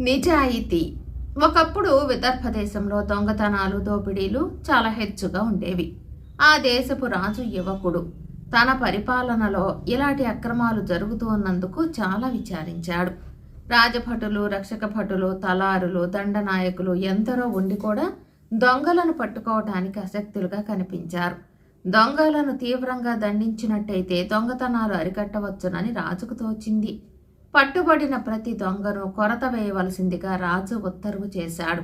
నిజాయితీ. ఒకప్పుడు విదర్భ దేశంలో దొంగతనాలు దోపిడీలు చాలా హెచ్చుగా ఉండేవి. ఆ దేశపు రాజు యువకుడు. తన పరిపాలనలో ఇలాంటి అక్రమాలు జరుగుతున్నందుకు చాలా విచారించాడు. రాజభటులు రక్షక భటులు తలారులు దండనాయకులు ఎందరో ఉండి కూడా దొంగలను పట్టుకోవటానికి అసక్తులుగా కనిపించారు. దొంగలను తీవ్రంగా దండించినట్టయితే దొంగతనాలు అరికట్టవచ్చునని రాజుకు తోచింది. పట్టుబడిన ప్రతి దొంగను కొరత వేయవలసిందిగా రాజు ఉత్తర్వు చేశాడు.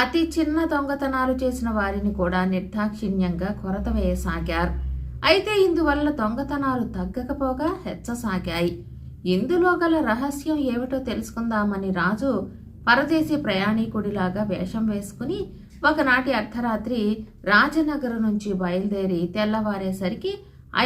అతి చిన్న దొంగతనాలు చేసిన వారిని కూడా నిర్దాక్షిణ్యంగా కొరత వేయసాగారు. అయితే ఇందువల్ల దొంగతనాలు తగ్గకపోగా హెచ్చసాగాయి. ఇందులో గల రహస్యం ఏమిటో తెలుసుకుందామని రాజు పరదేశీ ప్రయాణికుడిలాగా వేషం వేసుకుని ఒకనాటి అర్ధరాత్రి రాజనగరం నుంచి బయలుదేరి తెల్లవారేసరికి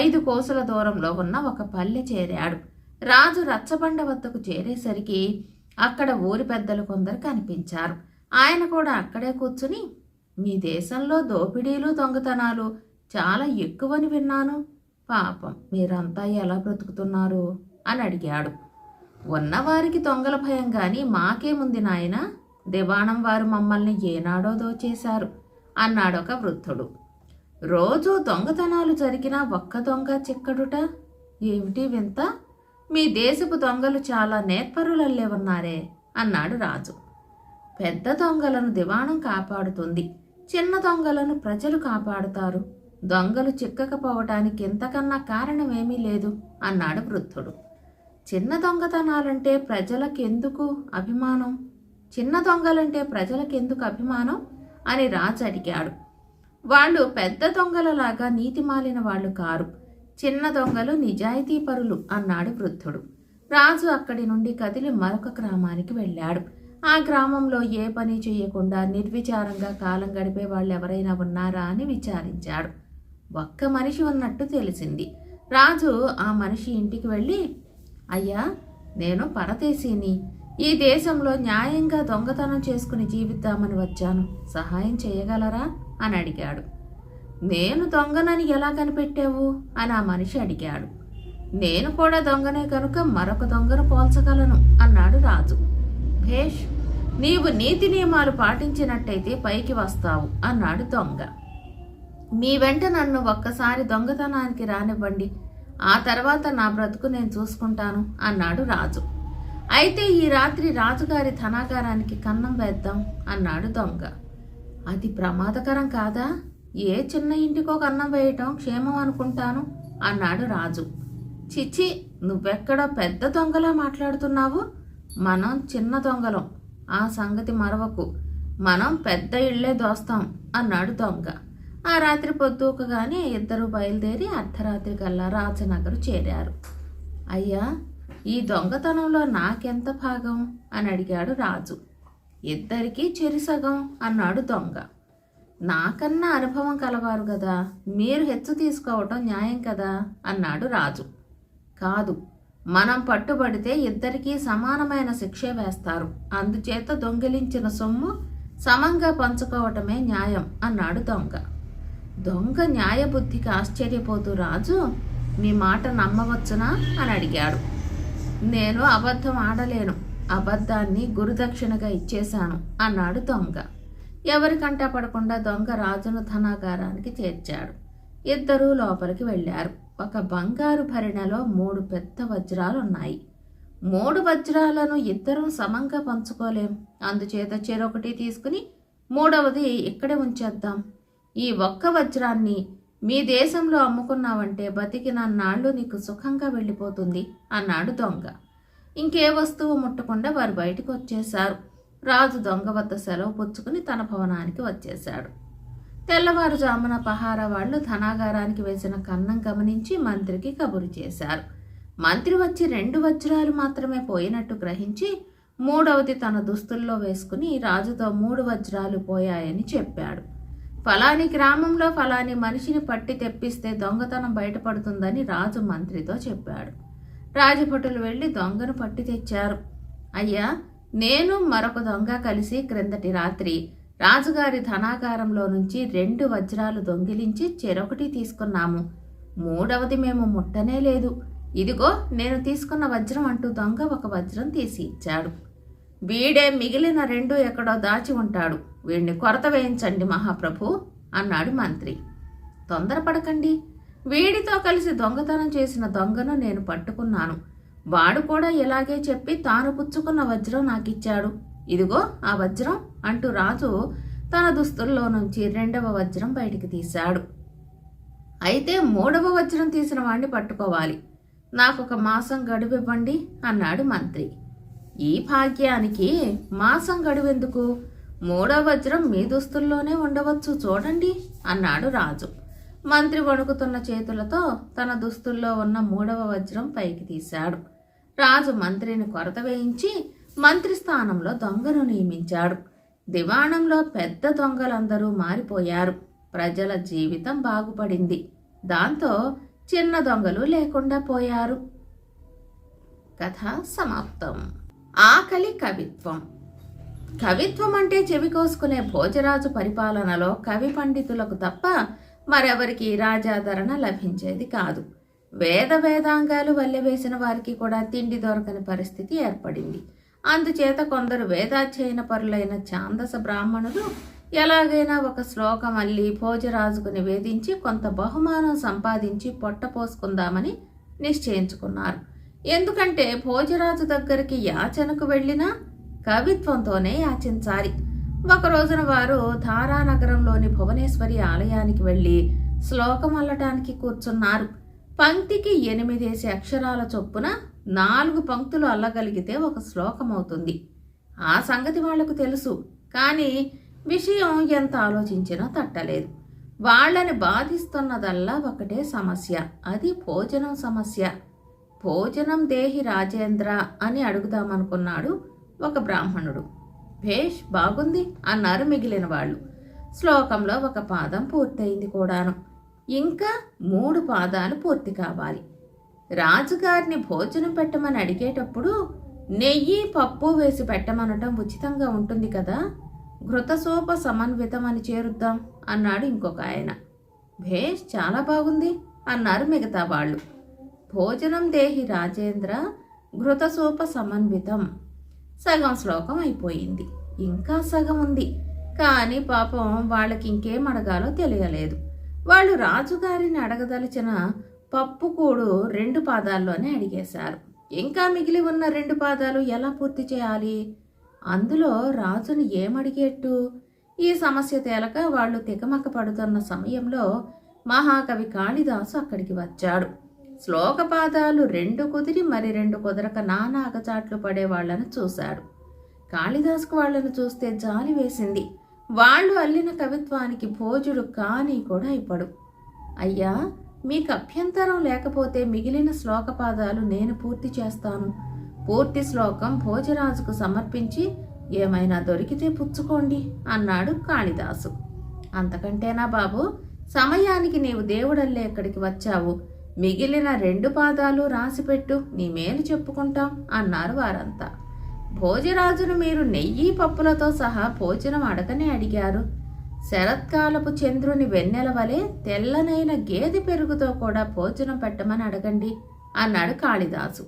ఐదు కోసుల దూరంలో ఉన్న ఒక పల్లె చేరాడు. రాజు రచ్చబండ వద్దకు చేరేసరికి అక్కడ ఊరి పెద్దలు కొందరు కనిపించారు. ఆయన కూడా అక్కడే కూర్చుని మీ దేశంలో దోపిడీలు దొంగతనాలు చాలా ఎక్కువని విన్నాను. పాపం మీరంతా ఎలా బ్రతుకుతున్నారు? అని అడిగాడు. ఉన్నవారికి దొంగల భయం కానీ మాకేముంది నాయన? దివాణం వారు మమ్మల్ని ఏనాడో దోచేశారు అన్నాడొక ఒక వృద్ధుడు. రోజు దొంగతనాలు జరిగినా ఒక్క దొంగ చిక్కడుట? ఏమిటి వింత? మీ దేశపు దొంగలు చాలా నేర్పరులల్లే ఉన్నారే అన్నాడు రాజు. పెద్ద దొంగలను దివాణం కాపాడుతుంది. చిన్న దొంగలను ప్రజలు కాపాడుతారు. దొంగలు చిక్కకపోవటానికి ఇంతకన్నా కారణమేమీ లేదు అన్నాడు వృద్ధుడు. చిన్న దొంగతనాలంటే ప్రజలకెందుకు అభిమానం? చిన్న దొంగలంటే ప్రజలకెందుకు అభిమానం? అని రాజు అడిగాడు. వాళ్ళు పెద్ద దొంగలలాగా నీతిమాలిన వాళ్ళు కారు. చిన్న దొంగలు నిజాయితీ పరులు అన్నాడు వృద్ధుడు. రాజు అక్కడి నుండి కదిలి మరొక గ్రామానికి వెళ్ళాడు. ఆ గ్రామంలో ఏ పని చేయకుండా నిర్విచారంగా కాలం గడిపే వాళ్ళు ఎవరైనా ఉన్నారా అని విచారించాడు. ఒక్క మనిషి ఉన్నట్టు తెలిసింది. రాజు ఆ మనిషి ఇంటికి వెళ్ళి అయ్యా నేను పరదేశీని. ఈ దేశంలో న్యాయంగా దొంగతనం చేసుకుని జీవిద్దామని వచ్చాను. సహాయం చేయగలరా? అని అడిగాడు. నేను దొంగనని ఎలా కనిపెట్టావు? అని ఆ మనిషి అడిగాడు. నేను కూడా దొంగనే కనుక మరొక దొంగను పోల్చగలను అన్నాడు రాజు. భేష్ నీవు నీతి నియమాలు పాటించినట్టయితే పైకి వస్తావు అన్నాడు దొంగ. మీ వెంట నన్ను ఒక్కసారి దొంగతనానికి రానివ్వండి. ఆ తర్వాత నా బ్రతుకు నేను చూసుకుంటాను అన్నాడు రాజు. అయితే ఈ రాత్రి రాజుగారి ధనాగారానికి కన్నం వేద్దాం అన్నాడు దొంగ. అది ప్రమాదకరం కాదా? ఏ చిన్న ఇంటికో కన్నం వేయటం క్షేమం అనుకుంటాను? అన్నాడు రాజు. చిచ్చి నువ్వెక్కడ పెద్ద దొంగలా మాట్లాడుతున్నావు? మనం చిన్న దొంగలం. ఆ సంగతి మరవకు. మనం పెద్ద ఇళ్ళే దోస్తాం అన్నాడు దొంగ. ఆ రాత్రి పొద్దుకగానే ఇద్దరు బయలుదేరి అర్ధరాత్రి కల్లా రాజనగరు చేరారు. అయ్యా ఈ దొంగతనంలో నాకెంత భాగం? అని అడిగాడు రాజు. ఇద్దరికీ చెరిసగం అన్నాడు దొంగ. నాకన్నా అనుభవం కలవారు కదా మీరు హెచ్చు తీసుకోవటం న్యాయం కదా? అన్నాడు రాజు. కాదు మనం పట్టుబడితే ఇద్దరికీ సమానమైన శిక్ష వేస్తారు. అందుచేత దొంగిలించిన సొమ్ము సమంగా పంచుకోవటమే న్యాయం అన్నాడు దొంగ. దొంగ న్యాయబుద్ధికి ఆశ్చర్యపోతూ రాజు మీ మాట నమ్మవచ్చునా? అని అడిగాడు. నేను అబద్ధం ఆడలేను అబద్ధాన్ని గురుదక్షిణగా ఇచ్చేశాను అన్నాడు దొంగ. ఎవరికంటా పడకుండా దొంగ రాజును ధనాగారానికి చేర్చాడు. ఇద్దరూ లోపలికి వెళ్ళారు. ఒక బంగారు భరిణలో మూడు పెద్ద వజ్రాలు ఉన్నాయి మూడు వజ్రాలను ఇద్దరం సమంగా పంచుకోలేం. అందుచేత చెరొకటి తీసుకుని మూడవది ఇక్కడే ఉంచేద్దాం. ఈ ఒక్క వజ్రాన్ని మీ దేశంలో అమ్ముకున్నావంటే బతికిన నాళ్ళు నీకు సుఖంగా వెళ్ళిపోతుంది అన్నాడు దొంగ. ఇంకే వస్తువు ముట్టకుండా వారు బయటకు వచ్చేశారు రాజు దొంగ వద్ద సెలవు పుచ్చుకుని తన భవనానికి వచ్చేశాడు. తెల్లవారుజామున పహారా వాళ్ళు ధనాగారానికి వేసిన కన్నం గమనించి మంత్రికి కబురు చేశారు. మంత్రి వచ్చి రెండు వజ్రాలు మాత్రమే పోయినట్టు గ్రహించి మూడవది తన దుస్తుల్లో వేసుకుని రాజుతో మూడు వజ్రాలు పోయాయని చెప్పాడు. ఫలాని గ్రామంలో ఫలాని మనిషిని పట్టి తెప్పిస్తే దొంగతనం బయటపడుతుందని రాజు మంత్రితో చెప్పాడు. రాజభటులు వెళ్ళి దొంగను పట్టి తెచ్చారు. అయ్యా నేను మరొక దొంగ కలిసి క్రిందటి రాత్రి రాజుగారి ధనాగారంలో నుంచి రెండు వజ్రాలు దొంగిలించి చెరొకటి తీసుకున్నాము. మూడవది మేము ముట్టనే లేదు. ఇదిగో నేను తీసుకున్న వజ్రం అంటూ దొంగ ఒక వజ్రం తీసి ఇచ్చాడు. వీడే మిగిలిన రెండు ఎక్కడో దాచి ఉంటాడు. వీడిని కొరత వేయించండి మహాప్రభు అన్నాడు మంత్రి. తొందరపడకండి. వీడితో కలిసి దొంగతనం చేసిన దొంగను నేను పట్టుకున్నాను. వాడు కూడా ఇలాగే చెప్పి తాను పుచ్చుకున్న వజ్రం నాకిచ్చాడు. ఇదిగో ఆ వజ్రం అంటూ రాజు తన దుస్తుల్లో నుంచి రెండవ వజ్రం బయటికి తీశాడు. అయితే మూడవ వజ్రం తీసిన వాణ్ణి పట్టుకోవాలి. నాకు ఒక మాసం గడువు ఇవ్వండి అన్నాడు మంత్రి. ఈ భాగ్యానికి మాసం గడువెందుకు? మూడవ వజ్రం మీ దుస్తుల్లోనే ఉండవచ్చు చూడండి అన్నాడు రాజు. మంత్రి వణుకుతున్న చేతులతో తన దుస్తుల్లో ఉన్న మూడవ వజ్రం పైకి తీశాడు. రాజు మంత్రిని కొరత వేయించి మంత్రి స్థానంలో దొంగను నియమించాడు. దివాణంలో పెద్ద దొంగలందరూ మారిపోయారు. ప్రజల జీవితం బాగుపడింది. దాంతో చిన్న దొంగలు లేకుండా పోయారు. కథ సమాప్తం. ఆకలి కవిత్వం. కవిత్వం అంటే చెవి కోసుకునే భోజరాజు పరిపాలనలో కవి పండితులకు తప్ప మరెవరికి రాజాదరణ లభించేది కాదు. వేద వేదాంగాలు వల్లెవేసిన వారికి కూడా తిండి దొరకని పరిస్థితి ఏర్పడింది. అందుచేత కొందరు వేదాధ్యయన పరులైన ఛాందస బ్రాహ్మణులు ఎలాగైనా ఒక శ్లోకం అల్లి భోజరాజుకు నివేదించి కొంత బహుమానం సంపాదించి పొట్ట పోసుకుందామని నిశ్చయించుకున్నారు. ఎందుకంటే భోజరాజు దగ్గరికి యాచనకు వెళ్ళినా కవిత్వంతోనే యాచించాలి. ఒక రోజున వారు ధారానగరంలోని భువనేశ్వరి ఆలయానికి వెళ్ళి శ్లోకం అల్లటానికి కూర్చున్నారు. పంక్తికి ఎనిమిదేసి అక్షరాల చొప్పున నాలుగు పంక్తులు అల్లగలిగితే ఒక శ్లోకం అవుతుంది. ఆ సంగతి వాళ్ళకు తెలుసు కానీ విషయం ఎంత ఆలోచించినా తట్టలేదు. వాళ్ళని బాధిస్తున్నదల్లా ఒకటే సమస్య అది భోజనం సమస్య. భోజనం దేహి రాజేంద్ర అని అడుగుదామనుకున్నాడు ఒక బ్రాహ్మణుడు. భేష్ బాగుంది అన్నారు మిగిలిన వాళ్ళు. శ్లోకంలో ఒక పాదం పూర్తయింది కూడాను. ఇంకా మూడు పాదాలు పూర్తి కావాలి. రాజుగారిని భోజనం పెట్టమని అడిగేటప్పుడు నెయ్యి పప్పు వేసి పెట్టమనటం ఉచితంగా ఉంటుంది కదా ఘృతసోప సమన్వితం అని చేరుద్దాం అన్నాడు ఇంకొక ఆయన. భేష్ చాలా బాగుంది అన్నారు మిగతా వాళ్ళు. భోజనం దేహి రాజేంద్ర ఘృతసోప సమన్వితం. సగం శ్లోకం అయిపోయింది. ఇంకా సగం ఉంది. కానీ పాపం వాళ్ళకి ఇంకేం అడగాలో తెలియలేదు. వాళ్ళు రాజుగారిని అడగదలిచిన పప్పు కూడు రెండు పాదాల్లోనే అడిగేశారు. ఇంకా మిగిలి ఉన్న రెండు పాదాలు ఎలా పూర్తి చేయాలి? అందులో రాజును ఏమడిగేట్టు? ఈ సమస్య తేలక వాళ్ళు తికమక పడుతున్న సమయంలో మహాకవి కాళిదాసు అక్కడికి వచ్చాడు. శ్లోక పాదాలు రెండు కుదిరి మరి రెండు కుదరక నానా అగచాట్లు పడే వాళ్ళను చూశాడు. కాళిదాసుకు వాళ్ళను చూస్తే జాలి వేసింది. వాళ్ళు అల్లిన కవిత్వానికి భోజుడు కానీ కూడా అయిపడు అయ్యా మీకు అభ్యంతరం లేకపోతే మిగిలిన శ్లోక పాదాలు నేను పూర్తి చేస్తాను. పూర్తి శ్లోకం భోజరాజుకు సమర్పించి ఏమైనా దొరికితే పుచ్చుకోండి అన్నాడు కాళిదాసు. అంతకంటేనా బాబు సమయానికి నీవు దేవుడల్లే ఇక్కడికి వచ్చావు? మిగిలిన రెండు పాదాలు రాసిపెట్టు నీ మేలు చెప్పుకుంటాం అన్నారు వారంతా. భోజరాజును మీరు నెయ్యి పప్పులతో సహా భోజనం అడగనే అడిగారు. శరత్కాలపు చంద్రుని వెన్నెల వలె తెల్లనైన గేదె పెరుగుతో కూడా భోజనం పెట్టమని అడగండి అన్నాడు కాళిదాసు.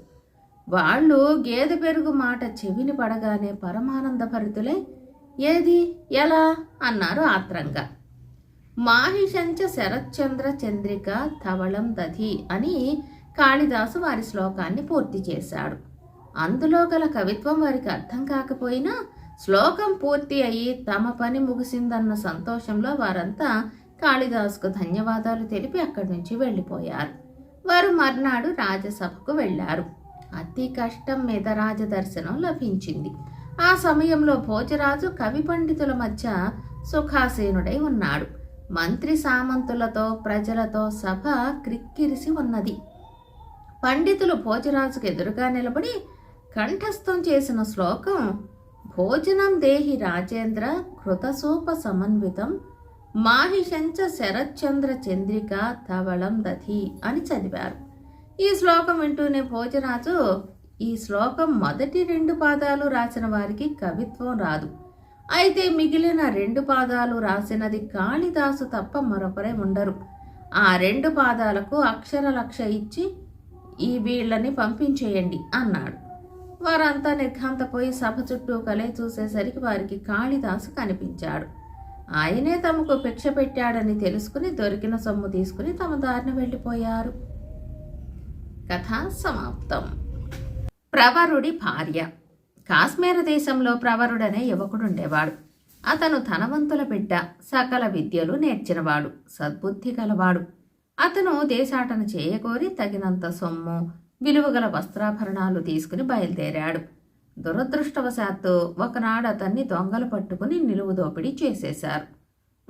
వాళ్ళు గేదె పెరుగు మాట చెవిని పడగానే పరమానంద భరితులై ఏది? ఎలా అన్నారు ఆత్రంగా. మాహిషంచ శరత్చంద్ర చంద్రిక ధవళం దధి అని కాళిదాసు వారి శ్లోకాన్ని పూర్తి చేశాడు. అందులో గల కవిత్వం వారికి అర్థం కాకపోయినా శ్లోకం పూర్తి అయ్యి తమ పని ముగిసిందన్న సంతోషంలో వారంతా కాళిదాసుకు ధన్యవాదాలు తెలిపి అక్కడి నుంచి వెళ్ళిపోయారు. వారు మర్నాడు రాజసభకు వెళ్ళారు. అతి కష్టం మీద రాజదర్శనం లభించింది. ఆ సమయంలో భోజరాజు కవి పండితుల మధ్య సుఖాసీనుడై ఉన్నాడు. మంత్రి సామంతులతో ప్రజలతో సభ క్రిక్కిరిసి ఉన్నది. పండితులు భోజరాజుకు ఎదురుగా నిలబడి కంఠస్థం చేసిన శ్లోకం భోజనం దేహి రాజేంద్ర కృతసూప సమన్వితం మాహిషంచ శరత్చంద్ర చంద్రిక ధవళం దధి అని చదివారు. ఈ శ్లోకం వింటూనే భోజరాజు ఈ శ్లోకం మొదటి రెండు పాదాలు రాసిన వారికి కవిత్వం రాదు. అయితే మిగిలిన రెండు పాదాలు రాసినది కాళిదాసు తప్ప మరొకరే ఉండరు. ఆ రెండు పాదాలకు అక్షర లక్ష ఇచ్చి ఈ వీళ్ళని పంపించేయండి అన్నాడు. వారంతా నిర్ఘాంతపోయి సభ చుట్టూ కలే చూసేసరికి వారికి కాళిదాసు కనిపించాడు. ఆయనే తమకు భిక్ష పెట్టాడని తెలుసుకుని దొరికిన సొమ్ము తీసుకుని తమ దారిన వెళ్ళిపోయారు. కథ సమాప్తం. ప్రవరుడి భార్య. కాశ్మీర దేశంలో ప్రవరుడనే యువకుడుండేవాడు. అతను ధనవంతుల బిడ్డ. సకల విద్యలు నేర్చినవాడు. సద్బుద్ధి గలవాడు. అతను దేశాటన చేయకోరి తగినంత సొమ్ము విలువగల వస్త్రాభరణాలు తీసుకుని బయలుదేరాడు. దురదృష్టవశాత్తు ఒకనాడు అతన్ని దొంగలు పట్టుకుని నిలువు దోపిడీ చేసేశారు.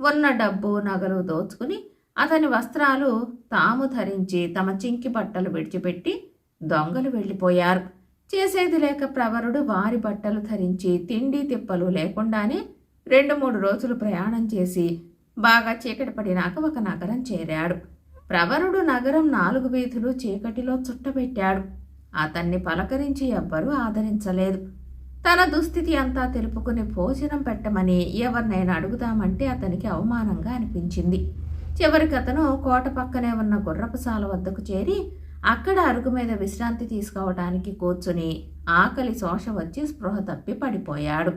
ఉన్న డబ్బు నగలు దోచుకుని అతని వస్త్రాలు తాము ధరించి తమ చింకి బట్టలు విడిచిపెట్టి దొంగలు వెళ్ళిపోయారు. చేసేది లేక ప్రవరుడు వారి బట్టలు ధరించి తిండి తిప్పలు లేకుండానే రెండు మూడు రోజులు ప్రయాణం చేసి బాగా చీకటి పడినాక ఒక నగరం చేరాడు. ప్రవరుడు నగరం నాలుగు వీధులు చీకటిలో చుట్టబెట్టాడు. అతన్ని పలకరించి ఎవ్వరూ ఆదరించలేదు. తన దుస్థితి అంతా తెలుపుకుని భోజనం పెట్టమని ఎవరినైనా అడుగుదామంటే అతనికి అవమానంగా అనిపించింది. చివరికి అతను కోట పక్కనే ఉన్న గుర్రపుసాల వద్దకు చేరి అక్కడ అరుగు మీద విశ్రాంతి తీసుకోవడానికి కూర్చుని ఆకలి శోష వచ్చి స్పృహ తప్పి పడిపోయాడు.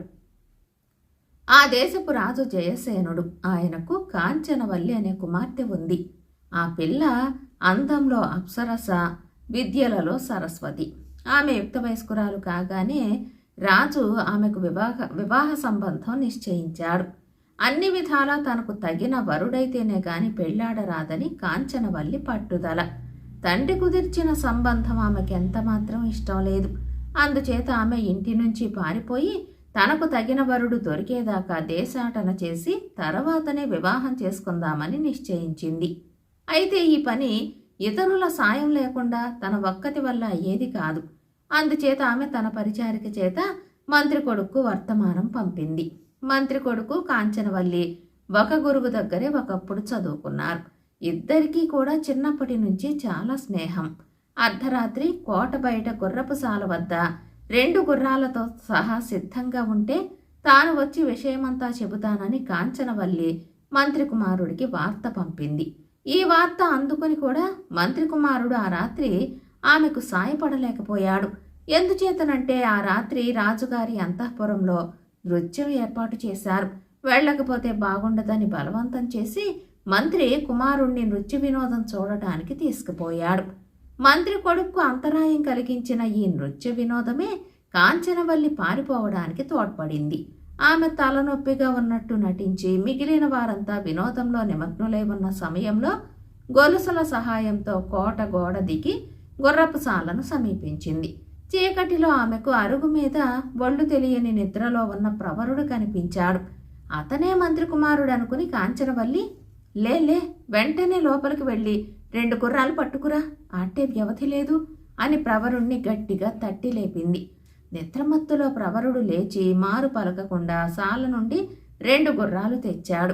ఆ దేశపు రాజు జయసేనుడు. ఆయనకు కాంచనవల్లి అనే కుమార్తె ఉంది. ఆ పిల్ల అందంలో అప్సరస విద్యలలో సరస్వతి. ఆమె యుక్త వయస్కురాలు కాగానే రాజు ఆమెకు వివాహ వివాహ సంబంధం నిశ్చయించాడు. అన్ని విధాలా తనకు తగిన వరుడైతేనే గాని పెళ్ళాడరాదని కాంచనవల్లి పట్టుదల. తండ్రి కుదిర్చిన సంబంధం ఆమెకు ఎంత మాత్రం ఇష్టం లేదు. అందుచేత ఆమె ఇంటి నుంచి పారిపోయి తనకు తగిన వరుడు దొరికేదాకా దేశాటన చేసి తర్వాతనే వివాహం చేసుకుందామని నిశ్చయించింది. అయితే ఈ పని ఇతరుల సాయం లేకుండా తన ఒక్కతి వల్ల అయ్యేది కాదు. అందుచేత ఆమె తన పరిచారిక చేత మంత్రి కొడుకు వర్తమానం పంపింది. మంత్రి కొడుకు కాంచనవల్లి ఒక గురువు దగ్గరే ఒకప్పుడు చదువుకున్నారు. ఇద్దరికీ కూడా చిన్నప్పటి నుంచి చాలా స్నేహం. అర్ధరాత్రి కోట బయట గుర్రపు సాల వద్ద రెండు గుర్రాలతో సహా సిద్ధంగా ఉంటే తాను వచ్చి విషయమంతా చెబుతానని కాంచనవల్లి మంత్రి కుమారుడికి వార్త పంపింది. ఈ వార్త అందుకుని కూడా మంత్రి కుమారుడు ఆ రాత్రి ఆమెకు సాయపడలేకపోయాడు. ఎందుచేతనంటే ఆ రాత్రి రాజుగారి అంతఃపురంలో నృత్యం ఏర్పాటు చేశారు. వెళ్ళకపోతే బాగుండదని బలవంతం చేసి మంత్రి కుమారుణ్ణి నృత్య వినోదం చూడటానికి తీసుకుపోయాడు. మంత్రి కొడుకు అంతరాయం కలిగించిన ఈ నృత్య వినోదమే కాంచనవల్లి పారిపోవడానికి తోడ్పడింది. ఆమె తలనొప్పిగా ఉన్నట్టు నటించి మిగిలిన వారంతా వినోదంలో నిమగ్నులై ఉన్న సమయంలో గొలుసుల సహాయంతో కోట గోడ దిగి గుర్రపు సాలను సమీపించింది. చీకటిలో ఆమెకు అరుగు మీద ఒళ్ళు తెలియని నిద్రలో ఉన్న ప్రవరుడు కనిపించాడు. అతనే మంత్రి కుమారుడు అనుకుని కాంచనవల్లి లేలే వెంటనే లోపలికి వెళ్ళి రెండు గుర్రాలు పట్టుకురా అట్టే వ్యవధి లేదు అని ప్రవరుణ్ణి గట్టిగా తట్టి లేపింది. నిద్రమత్తులో ప్రవరుడు లేచి మారు పలకకుండా సాల నుండి రెండు గుర్రాలు తెచ్చాడు.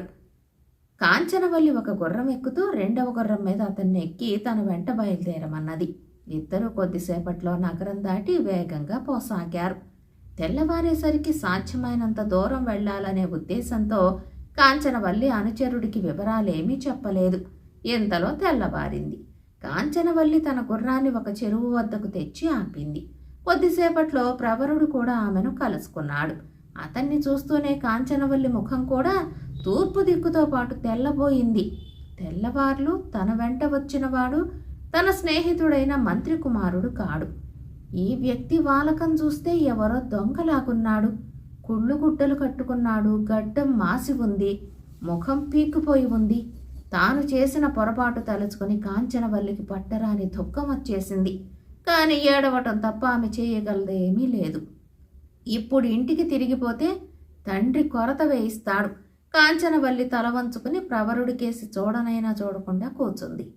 కాంచనవల్లి ఒక గుర్రం ఎక్కుతూ రెండవ గుర్రం మీద అతన్ని ఎక్కి తన వెంట బయలుదేరమన్నది. ఇద్దరూ కొద్దిసేపట్లో నగరం దాటి వేగంగా పోసాగారు. తెల్లవారేసరికి సాధ్యమైనంత దూరం వెళ్ళాలనే ఉద్దేశంతో కాంచనవల్లి అనుచరుడికి వివరాలేమీ చెప్పలేదు. ఇంతలో తెల్లవారింది. కాంచనవల్లి తన గుర్రాన్ని ఒక చెరువు వద్దకు తెచ్చి ఆపింది. కొద్దిసేపట్లో ప్రవరుడు కూడా ఆమెను కలుసుకున్నాడు. అతన్ని చూస్తూనే కాంచనవల్లి ముఖం కూడా తూర్పు దిక్కుతో పాటు తెల్లబోయింది. తెల్లవార్లు తన వెంట వచ్చినవాడు తన స్నేహితుడైన మంత్రి కుమారుడు కాడు. ఈ వ్యక్తి వాలకం చూస్తే ఎవరో దొంగలాగున్నాడు. కుళ్ళు గుడ్డలు కట్టుకున్నాడు. గడ్డం మాసి ఉంది. ముఖం పీక్కుపోయి ఉంది. తాను చేసిన పొరపాటు తలుచుకొని కాంచనవల్లికి పట్టరాని దుఃఖం వచ్చేసింది. కానీ ఏడవటం తప్ప ఆమె చేయగలదేమీ లేదు. ఇప్పుడు ఇంటికి తిరిగిపోతే తండ్రి కొరత వేయిస్తాడు. కాంచనవల్లి తల వంచుకుని ప్రవరుడికేసి చూడనైనా చూడకుండా కూర్చుంది.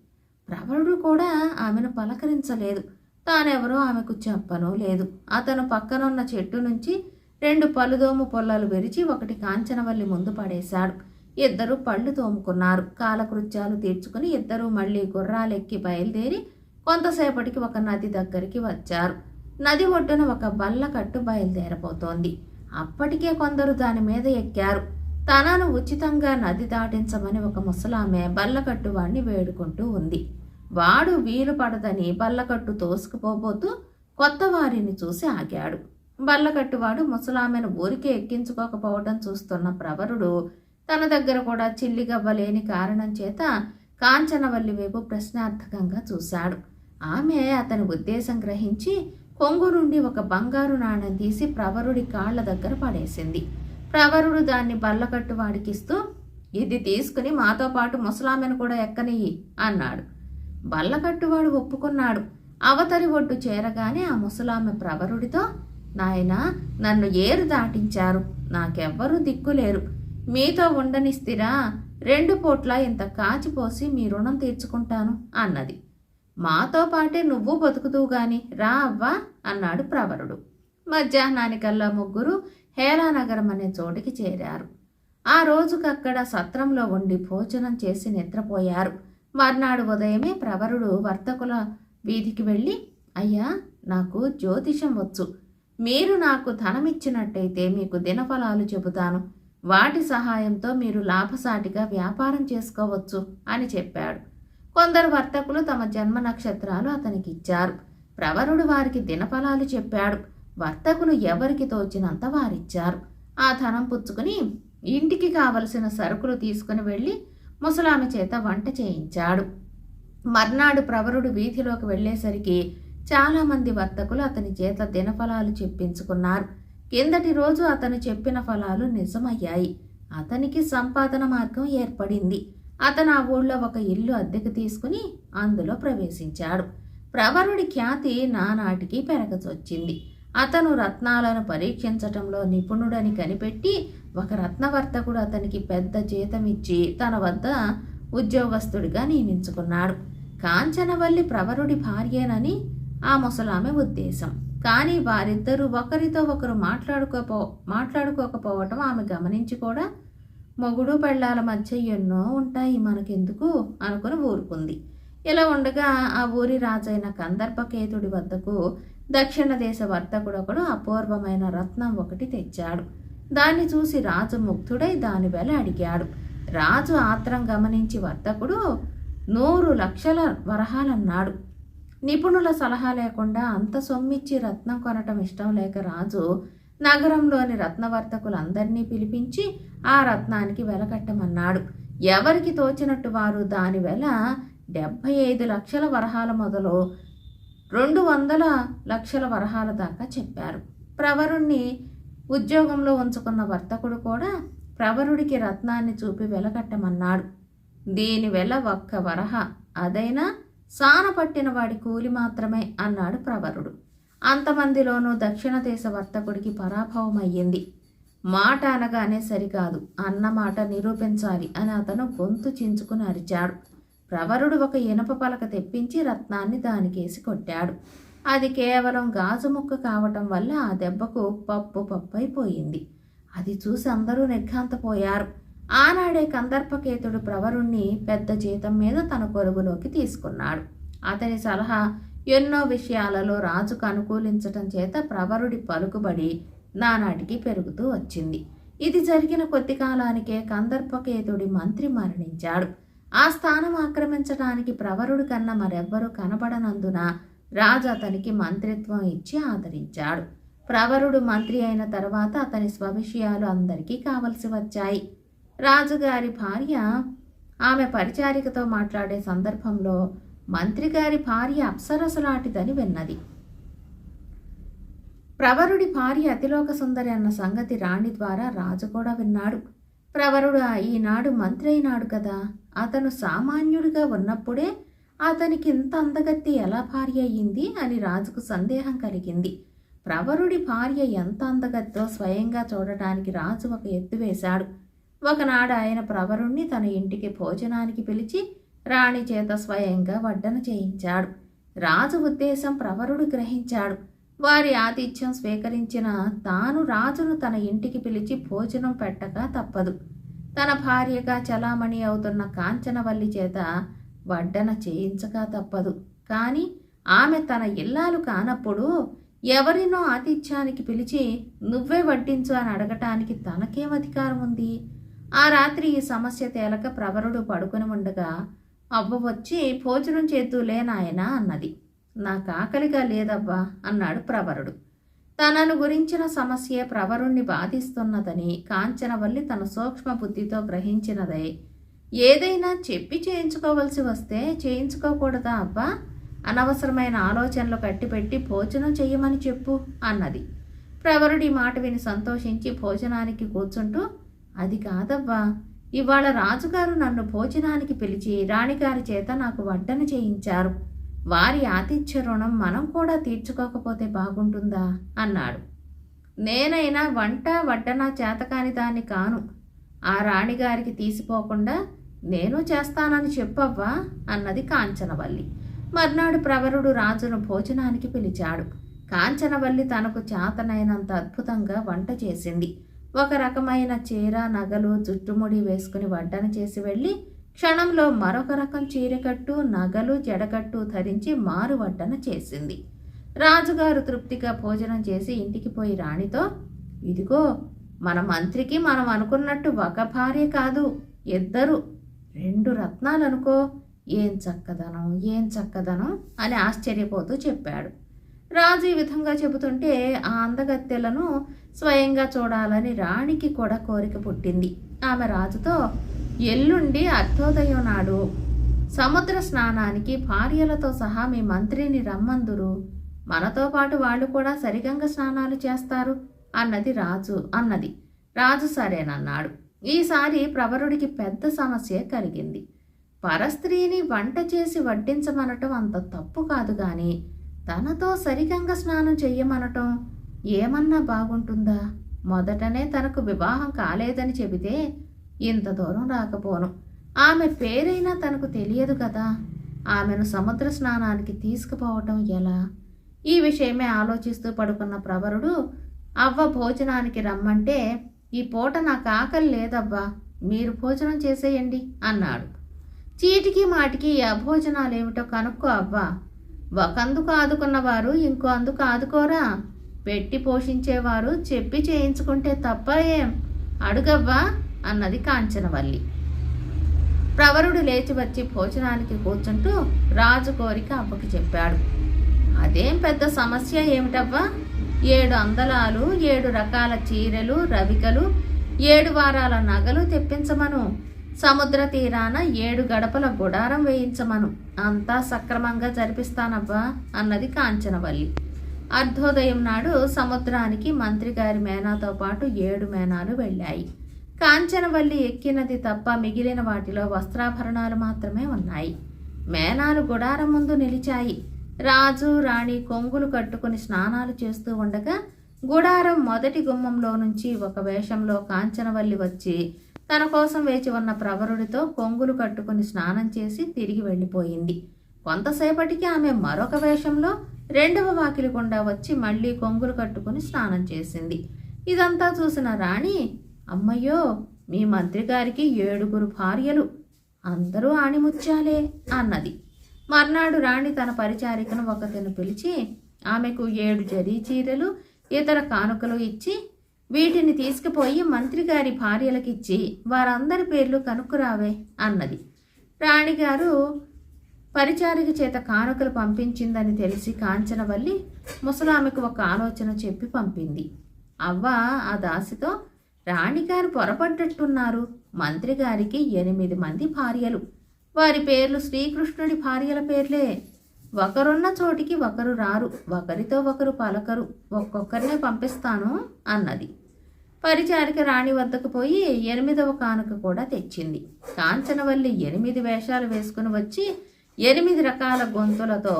ప్రవరుడు కూడా ఆమెను పలకరించలేదు. తానెవరో ఆమెకు చెప్పనూ లేదు. అతను పక్కనున్న చెట్టు నుంచి రెండు పళ్ళుదోము పొల్లలు విరిచి ఒకటి కాంచనవల్లి ముందు పడేశాడు. ఇద్దరు పళ్ళు తోముకున్నారు. కాలకృత్యాలు తీర్చుకుని ఇద్దరూ మళ్ళీ గుర్రాలెక్కి బయలుదేరి కొంతసేపటికి ఒక నది దగ్గరికి వచ్చారు. నది ఒడ్డున ఒక బల్ల కట్టు బయలుదేరబోతోంది. అప్పటికే కొందరు దాని మీద ఎక్కారు. తనను ఉచితంగా నది దాటించమని ఒక ముసలామె బల్లకట్టు వాణ్ణి వేడుకుంటూ ఉంది. వాడు వీలు పడదని బల్లకట్టు తోసుకుపోబోతూ కొత్త వారిని చూసి ఆగాడు. బల్లకట్టువాడు ముసలామెను ఊరికే ఎక్కించుకోకపోవటం చూస్తున్న ప్రవరుడు తన దగ్గర కూడా చిల్లిగవ్వలేని కారణం చేత కాంచనవల్లి వైపు ప్రశ్నార్థకంగా చూశాడు. ఆమె అతని ఉద్దేశం గ్రహించి కొంగు నుండి ఒక బంగారు నాణెం తీసి ప్రవరుడి కాళ్ళ దగ్గర పడేసింది. ప్రవరుడు దాన్ని బల్లకట్టు వాడికిస్తూ ఇది తీసుకుని మాతో పాటు ముసలామెను కూడా ఎక్కనియ్యి అన్నాడు. బల్లకట్టువాడు ఒప్పుకున్నాడు. అవతలి ఒడ్డు చేరగానే ఆ ముసలామె ప్రవరుడితో నాయనా నన్ను ఏరు దాటించారు. నాకెవ్వరూ దిక్కులేరు మీతో ఉండనిస్తిరా రెండు పూట్ల ఇంత కాచిపోసి మీ రుణం తీర్చుకుంటాను అన్నది. మాతో పాటే నువ్వు బతుకుతూ గాని రా అవ్వా అన్నాడు ప్రవరుడు. మధ్యాహ్నానికల్లా ముగ్గురు హేలానగరం అనే చోటికి చేరారు. ఆ రోజుకక్కడ సత్రంలో ఉండి భోజనం చేసి నిద్రపోయారు. మర్నాడు ఉదయమే ప్రవరుడు వర్తకుల వీధికి వెళ్ళి అయ్యా నాకు జ్యోతిషం వచ్చు. మీరు నాకు ధనమిచ్చినట్టయితే మీకు దినఫలాలు చెబుతాను. వాటి సహాయంతో మీరు లాభసాటిగా వ్యాపారం చేసుకోవచ్చు అని చెప్పాడు. కొందరు వర్తకులు తమ జన్మ నక్షత్రాలు అతనికి ఇచ్చారు ప్రవరుడు వారికి దినఫలాలు చెప్పాడు. వర్తకులు ఎవరికి తోచినంత వారిచ్చారు. ఆ ధనం పుచ్చుకుని ఇంటికి కావలసిన సరుకులు తీసుకుని వెళ్ళి ముసలామె చేత వంట చేయించాడు. మర్నాడు ప్రవరుడు వీధిలోకి వెళ్ళేసరికి చాలామంది వర్తకులు అతని చేత దినఫలాలు చెప్పించుకున్నారు. కిందటి రోజు అతను చెప్పిన ఫలాలు నిజమయ్యాయి. అతనికి సంపాదన మార్గం ఏర్పడింది. అతను ఆ ఊళ్ళో ఒక ఇల్లు అద్దెకు తీసుకుని అందులో ప్రవేశించాడు. ప్రవరుడి ఖ్యాతి నానాటికి పెరగచొచ్చింది. అతను రత్నాలను పరీక్షించటంలో నిపుణుడని కనిపెట్టి ఒక రత్నవర్తకుడు అతనికి పెద్ద జీతం ఇచ్చి తన వద్ద ఉద్యోగస్తుడిగా నియమించుకున్నాడు. కాంచనవల్లి ప్రవరుడి భార్యేనని ఆ ముసలామె ఉద్దేశం. కానీ వారిద్దరూ ఒకరితో ఒకరు మాట్లాడుకోపో మాట్లాడుకోకపోవటం ఆమె గమనించి కూడా మొగుడు పెళ్ళాల మధ్య ఎన్నో ఉంటాయి మనకెందుకు అనుకుని ఊరుకుంది. ఇలా ఉండగా ఆ ఊరి రాజైన కందర్పకేతుడి వద్దకు దక్షిణ దేశ వర్తకుడు ఒకడు అపూర్వమైన రత్నం ఒకటి తెచ్చాడు. దాన్ని చూసి రాజు ముగ్ధుడై దాని వెల అడిగాడు. రాజు ఆత్రం గమనించి వర్తకుడు నూరు లక్షల వరహాలన్నాడు. నిపుణుల సలహా లేకుండా అంత సొమ్మిచ్చి రత్నం కొనటం ఇష్టం లేక రాజు నగరంలోని రత్నవర్తకులందరినీ పిలిపించి ఆ రత్నానికి వెల కట్టమన్నాడు. ఎవరికి తోచినట్టు వారు దాని వెల డెబ్భై ఐదు లక్షల వరహాల మొదలు రెండు వందల లక్షల వరహాల దాకా చెప్పారు. ప్రవరుణ్ణి ఉద్యోగంలో ఉంచుకున్న వర్తకుడు కూడా ప్రవరుడికి రత్నాన్ని చూపి వెలకట్టమన్నాడు దీని వెల ఒక్క వరహ అదైనా సాన పట్టిన వాడి కూలి మాత్రమే అన్నాడు ప్రవరుడు. అంతమందిలోనూ దక్షిణ దేశ వర్తకుడికి పరాభవం అయ్యింది మాట అనగానే సరికాదు. అన్న మాట నిరూపించాలి అని అతను గొంతు చించుకుని అరిచాడు. ప్రవరుడు ఒక ఇనప పలక తెప్పించి రత్నాన్ని దానికేసి కొట్టాడు. అది కేవలం గాజు ముక్క కావటం వల్ల ఆ దెబ్బకు పప్పు పప్పు అయిపోయింది అది చూసి అందరూ నిర్ఘాంతపోయారు. ఆనాడే కందర్పకేతుడు ప్రవరుణ్ణి పెద్ద జీతం మీద తన కొలుగులోకి తీసుకున్నాడు. అతని సలహా ఎన్నో విషయాలలో రాజుకు అనుకూలించటం చేత ప్రవరుడి పలుకుబడి నానాటికి పెరుగుతూ వచ్చింది. ఇది జరిగిన కొద్ది కాలానికే కందర్పకేతుడి మంత్రి మరణించాడు. ఆ స్థానం ఆక్రమించడానికి ప్రవరుడి కన్నా మరెవ్వరూ కనబడనందున రాజు అతనికి మంత్రిత్వం ఇచ్చి ఆదరించాడు. ప్రవరుడు మంత్రి అయిన తర్వాత అతని స్వవిషయాలు అందరికీ కావలసి వచ్చాయి. రాజుగారి భార్య ఆమె పరిచారికతో మాట్లాడే సందర్భంలో మంత్రిగారి భార్య అప్సరసలాటిదని విన్నది. ప్రవరుడి భార్య అతిలోక సుందరి అన్న సంగతి రాణి ద్వారా రాజు కూడా విన్నాడు. ప్రవరుడు ఈనాడు మంత్రి అయినాడు కదా. అతను సామాన్యుడిగా ఉన్నప్పుడే అతనికి ఇంత అందగత్తి ఎలా భార్య అయ్యింది అని రాజుకు సందేహం కలిగింది. ప్రవరుడి భార్య ఎంత అందగత్తో స్వయంగా చూడటానికి రాజు ఒక ఎత్తు వేశాడు. ఒకనాడు ఆయన ప్రవరుణ్ణి తన ఇంటికి భోజనానికి పిలిచి రాణి చేత స్వయంగా వడ్డన చేయించాడు. రాజు ఉద్దేశం ప్రవరుడు గ్రహించాడు. వారి ఆతిథ్యం స్వీకరించిన తాను రాజును తన ఇంటికి పిలిచి భోజనం పెట్టక తప్పదు. తన భార్యగా చలామణి అవుతున్న కాంచనవల్లి చేత వడ్డన చేయించక తప్పదు. కానీ ఆమె తన ఇల్లాలు కానప్పుడు ఎవరినో ఆతిథ్యానికి పిలిచి నువ్వే వడ్డించు అని అడగటానికి తనకేం అధికారం ఉంది? ఆ రాత్రి ఈ సమస్య తేలక ప్రవరుడు పడుకుని ఉండగా అవ్వ వచ్చి భోజనం చేతులే నాయనా అన్నది. నాకు ఆకలిగా లేదవ్వా అన్నాడు ప్రవరుడు. తనను గురించిన సమస్య ప్రవరుణ్ణి బాధిస్తున్నదని కాంచనవల్లి తన సూక్ష్మ బుద్ధితో గ్రహించినదై. ఏదైనా చెప్పి చేయించుకోవలసి వస్తే చేయించుకోకూడదా అబ్బా అనవసరమైన ఆలోచనలు కట్టిపెట్టి భోజనం చెయ్యమని చెప్పు అన్నది. ప్రవరుడి మాట విని సంతోషించి భోజనానికి కూర్చుంటూ అది కాదవ్వా ఇవాళ రాజుగారు నన్ను భోజనానికి పిలిచి రాణిగారి చేత నాకు వడ్డన చేయించారు. వారి ఆతిథ్య రుణం మనం కూడా తీర్చుకోకపోతే బాగుంటుందా? అన్నాడు. నేనైనా వంట వడ్డన చేతకాని దాన్ని కాను. ఆ రాణిగారికి తీసిపోకుండా నేను చేస్తానని చెప్పవ్వా? అన్నది కాంచనవల్లి. మర్నాడు ప్రవరుడు రాజును భోజనానికి పిలిచాడు. కాంచనవల్లి తనకు చేతనైనంత అద్భుతంగా వంట చేసింది. ఒక రకమైన చీర నగలు జుట్టుముడి వేసుకుని వడ్డన చేసి వెళ్ళి క్షణంలో మరొక రకం చీరకట్టు నగలు జడకట్టు ధరించి మారు వడ్డన చేసింది. రాజుగారు తృప్తిగా భోజనం చేసి ఇంటికి పోయి రాణితో ఇదిగో మన మంత్రికి మనం అనుకున్నట్టు ఒక భార్య కాదు ఇద్దరు. రెండు రత్నాలనుకో. ఏం చక్కదనం ఏం చక్కదనం అని ఆశ్చర్యపోతూ చెప్పాడు. రాజు ఈ విధంగా చెబుతుంటే ఆ అందగత్తెలను స్వయంగా చూడాలని రాణికి కూడా కోరిక పుట్టింది. ఆమె రాజుతో ఎల్లుండి అర్ధోదయం నాడు సముద్ర స్నానానికి భార్యలతో సహా మీ మంత్రిని రమ్మందురు. మనతో పాటు వాళ్ళు కూడా సరిగంగ స్నానాలు చేస్తారు అన్నది రాజు అన్నది. రాజు సరేనన్నాడు. ఈసారి ప్రవరుడికి పెద్ద సమస్య కలిగింది. పరస్త్రీని వంట చేసి వడ్డించమనటం అంత తప్పు కాదు కానీ తనతో సరిగంగ స్నానం చెయ్యమనటం ఏమన్నా బాగుంటుందా? మొదటనే తనకు వివాహం కాలేదని చెబితే ఇంత దూరం రాకపోను. ఆమె పేరైనా తనకు తెలియదు కదా. ఆమెను సముద్ర స్నానానికి తీసుకుపోవటం ఎలా? ఈ విషయమే ఆలోచిస్తూ పడుకున్న ప్రవరుడు అవ్వ భోజనానికి రమ్మంటే ఈ పూట నాకు ఆకలి లేదవ్వా మీరు భోజనం చేసేయండి అన్నాడు. చీటికి మాటికి ఈ అభోజనాలేమిటో కనుక్కో అవ్వా. ఒకందుకు ఆదుకున్నవారు ఇంకో అందుకు ఆదుకోరా? పెట్టి పోషించేవారు చెప్పి చేయించుకుంటే తప్ప ఏం? అడుగవ్వా? అన్నది కాంచనవల్లి. ప్రవరుడు లేచి వచ్చి భోజనానికి కూర్చుంటూ రాజు కోరిక అప్పకి చెప్పాడు. అదేం పెద్ద సమస్య ఏమిటవ్వా? ఏడు అందలాలు ఏడు రకాల చీరలు రవికలు ఏడు వారాల నగలు తెప్పించమను. సముద్ర తీరాన ఏడు గడపల గుడారం వేయించమను. అంతా సక్రమంగా జరిపిస్తానవ్వా? అన్నది కాంచనవల్లి. అర్ధోదయం నాడు సముద్రానికి మంత్రి గారి మేనాతో పాటు ఏడు మేనాలు వెళ్ళాయి. కాంచనవల్లి ఎక్కినది తప్ప మిగిలిన వాటిలో వస్త్రాభరణాలు మాత్రమే ఉన్నాయి. మేనాలు గుడారం ముందు నిలిచాయి. రాజు రాణి కొంగులు కట్టుకుని స్నానాలు చేస్తూ ఉండగా గుడారం మొదటి గుమ్మంలో నుంచి ఒక వేషంలో కాంచనవల్లి వచ్చి తన కోసం వేచి ఉన్న ప్రవరుడితో కొంగులు కట్టుకుని స్నానం చేసి తిరిగి వెళ్ళిపోయింది. కొంతసేపటికి ఆమె మరొక వేషంలో రెండవ వాకిలి గుండా వచ్చి మళ్ళీ కొంగులు కట్టుకుని స్నానం చేసింది. ఇదంతా చూసిన రాణి అమ్మయ్యో మీ మంత్రి గారికి ఏడుగురు భార్యలు. అందరూ ఆణిముత్యాలే అన్నది. మర్నాడు రాణి తన పరిచారికను ఒకతను పిలిచి ఆమెకు ఏడు జరీ చీరలు ఇతర కానుకలు ఇచ్చి వీటిని తీసుకుపోయి మంత్రి గారి భార్యలకిచ్చి వారందరి పేర్లు కనుక్కురావే అన్నది. రాణిగారు పరిచారిక చేత కానుకలు పంపించిందని తెలిసి కాంచనవల్లి ముసలామెకు ఒక ఆలోచన చెప్పి పంపింది. అవ్వ ఆ దాసితో రాణిగారు పొరపడ్డట్టున్నారు. మంత్రి గారికి ఎనిమిది మంది భార్యలు. వారి పేర్లు శ్రీకృష్ణుడి భార్యల పేర్లే. ఒకరున్న చోటికి ఒకరు రారు. ఒకరితో ఒకరు పలకరు. ఒక్కొక్కరినే పంపిస్తాను అన్నది. పరిచారిక రాణి వద్దకు పోయి ఎనిమిదవ కానుక కూడా తెచ్చింది. కాంచనవల్లి ఎనిమిది వేషాలు వేసుకుని వచ్చి ఎనిమిది రకాల గొంతులతో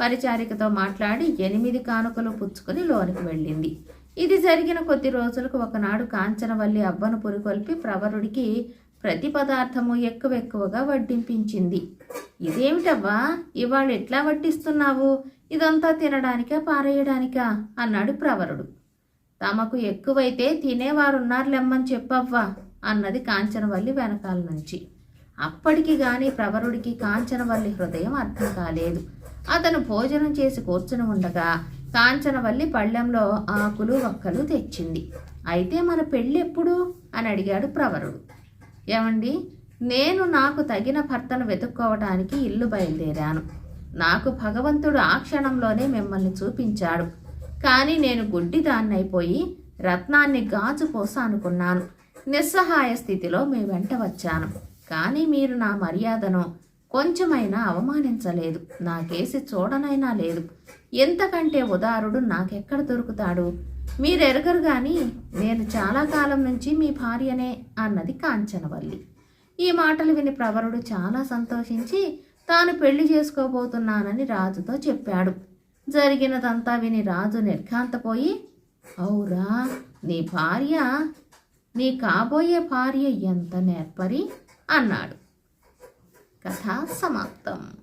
పరిచారికతో మాట్లాడి ఎనిమిది కానుకలు పుచ్చుకొని లోనికి వెళ్ళింది. ఇది జరిగిన కొద్ది రోజులకు ఒకనాడు కాంచనవల్లి అవ్వను పురికొల్పి ప్రవరుడికి ప్రతి పదార్థము ఎక్కువ ఎక్కువగా వడ్డింపించింది. ఇదేమిటవ్వా? ఇవాళ ఎట్లా వడ్డిస్తున్నావు? ఇదంతా తినడానికా పారేయడానికా? అన్నాడు ప్రవరుడు. తమకు ఎక్కువైతే తినేవారున్నారులెమ్మని చెప్పవ్వా అన్నది కాంచనవల్లి వెనకాల నుంచి. అప్పటికి గాని ప్రవరుడికి కాంచనవల్లి హృదయం అర్థం కాలేదు. అతను భోజనం చేసి కూర్చుని ఉండగా కాంచనవల్లి పళ్ళెంలో ఆకులు వక్కలు తెచ్చింది. అయితే మన పెళ్ళి ఎప్పుడు? అని అడిగాడు ప్రవరుడు. ఏమండి నేను నాకు తగిన భర్తను వెతుక్కోవటానికి ఇల్లు బయలుదేరాను. నాకు భగవంతుడు ఆ క్షణంలోనే మిమ్మల్ని చూపించాడు. కానీ నేను గుడ్డిదాన్నైపోయి రత్నాన్ని గాజు అనుకున్నాను. నిస్సహాయ స్థితిలో మీ వెంట వచ్చాను. కానీ మీరు నా మర్యాదను కొంచెమైనా అవమానించలేదు. నా కేసి చూడనైనా లేదు. ఎంతకంటే ఉదారుడు నాకెక్కడ దొరుకుతాడు? మీరెరగరు కానీ నేను చాలా కాలం నుంచి మీ భార్యనే అన్నది కాంచనవల్లి. ఈ మాటలు విని ప్రవరుడు చాలా సంతోషించి తాను పెళ్ళి చేసుకోబోతున్నానని రాజుతో చెప్పాడు. జరిగినదంతా విని రాజు నిర్ఘాంతపోయి అవురా నీ భార్య నీ కాబోయే భార్య ఎంత నేర్పరి? అన్నాడు. కథ సమాప్తం.